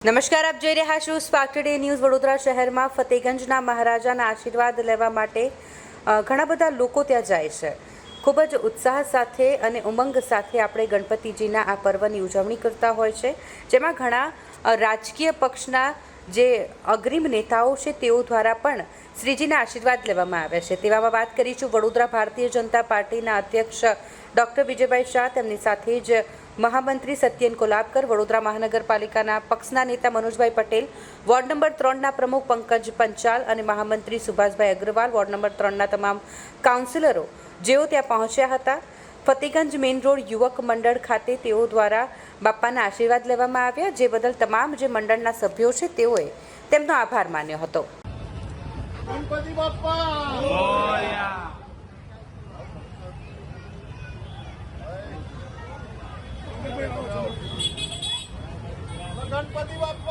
નમસ્કાર, આપ જોઈ રહ્યા છો સ્પાર્ક ટુડે ન્યૂઝ વડોદરા શહેરમાં ફતેગંજના મહારાજાના આશીર્વાદ લેવા માટે ઘણા બધા લોકો ત્યાં જાય છે. ખૂબ જ ઉત્સાહ સાથે અને ઉમંગ સાથે આપણે ગણપતિજીના આ પર્વની ઉજવણી કરતા હોય છે, જેમાં ઘણા રાજકીય પક્ષના જે અગ્રીમ નેતાઓ છે તેઓ દ્વારા પણ શ્રીજીના આશીર્વાદ લેવામાં આવ્યા છે. તેવામાં વાત કરીશું વડોદરા ભારતીય જનતા પાર્ટીના અધ્યક્ષ ડૉક્ટર વિજયભાઈ શાહ, તેમની સાથે જ મહામંત્રી સત્યન કોલાબકર વડોદરા મહાનગરપાલિકાના પક્ષના નેતા મનોજભાઈ પટેલ વોર્ડ નંબર ત્રણના પ્રમુખ પંકજ પંચાલ અને મહામંત્રી સુભાષભાઈ અગ્રવાલ વોર્ડ નંબર ત્રણના તમામ કાઉન્સિલરો જેઓ ત્યાં પહોંચ્યા હતા. ફતેગંજ મેઇન રોડ યુવક મંડળ ખાતે તેઓ દ્વારા બાપાના આશીર્વાદ લેવામાં આવ્યા જે બદલ તમામ જે મંડળના સભ્યો છે તેઓએ તેમનો આભાર માન્યો હતો. ગણપતિ બાપ્પા! ગણપતિ બાપ્પા